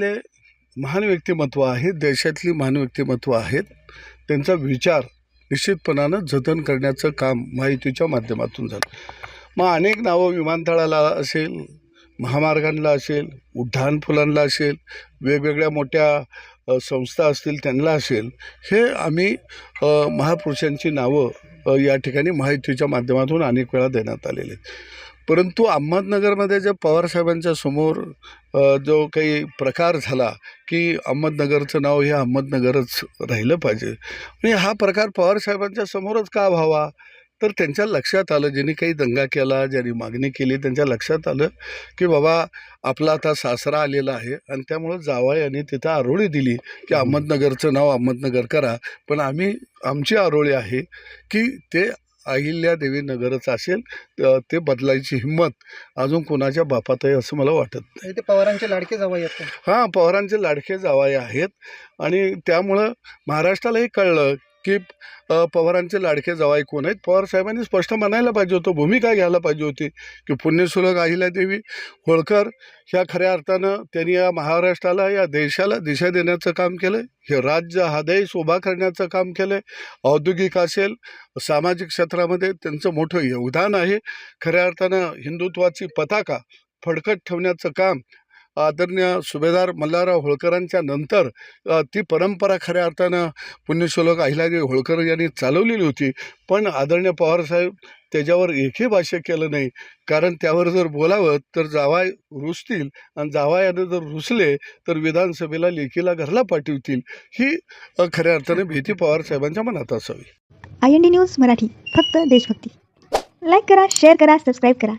देशातले महान व्यक्तिमत्व आहेत देशातली महान व्यक्तिमत्व आहेत त्यांचा विचार निश्चितपणानं जतन करण्याचं काम माहितीच्या माध्यमातून झालं. मग अनेक नावं विमानतळाला असेल महामार्गांना असेल उड्डाण पुलांना असेल वेगवेगळ्या मोठ्या संस्था असतील त्यांना असेल हे आम्ही महापुरुषांची नावं या ठिकाणी माहितीच्या माध्यमातून अनेक वेळा देण्यात आलेले आहेत. परंतु अहमदनगरमध्ये जे पवारसाहेबांच्या समोर जो काही प्रकार झाला की अहमदनगरचं नाव हे अहमदनगरच राहिलं पाहिजे. आणि हा प्रकार पवारसाहेबांच्या समोरच का व्हावा? तर त्यांच्या लक्षात आलं ज्यांनी काही दंगा केला ज्यांनी मागणी केली त्यांच्या लक्षात आलं की बाबा आपला आता सासरा आलेला आहे आणि त्यामुळं जावा यांनी तिथं आरोळी दिली की अहमदनगरचं नाव अहमदनगर करा. पण आम्ही आमची आरोळी आहे की ते अहिल्यादेवी नगरच असेल ते बदलायची हिंमत अजून कोणाच्या बापात आहे असं मला वाटत नाही ते पवारांचे लाडके जावई आहेत? हां पवारांचे लाडके जावाई आहेत आणि त्यामुळं महाराष्ट्रालाही कळलं की पवारांचे लाडके जवाई कोण आहेत? पवार साहेबांनी स्पष्ट म्हणायला पाहिजे होतं भूमिका घ्यायला पाहिजे होती की पुण्यसुलभ अहिल्यादेवी होळकर ह्या खऱ्या अर्थानं त्यांनी या महाराष्ट्राला या देशाला दिशा देण्याचं काम केलं हे राज्य हा देश उभा करण्याचं काम केलं आहे औद्योगिक असेल सामाजिक क्षेत्रामध्ये त्यांचं मोठं योगदान आहे. खऱ्या अर्थानं हिंदुत्वाची पताका फडकत ठेवण्याचं काम आदरणीय सुभेदार मल्हारराव होळकरांच्या नंतर ती परंपरा खऱ्या अर्थानं पुण्यश्लोक अहिलाजी होळकर यांनी चालवलेली होती. पण आदरणीय पवारसाहेब त्याच्यावर एकही भाष्य केलं नाही. कारण त्यावर जर बोलावं तर जावाय रुसतील आणि जावायानं जर रुसले तर विधानसभेला लेखीला घरला पाठवतील. ही खऱ्या अर्थानं भीती पवारसाहेबांच्या मनात असावी. I N D news Marathi फक्त देशभक्ती. लाईक करा शेअर करा सबस्क्राईब करा.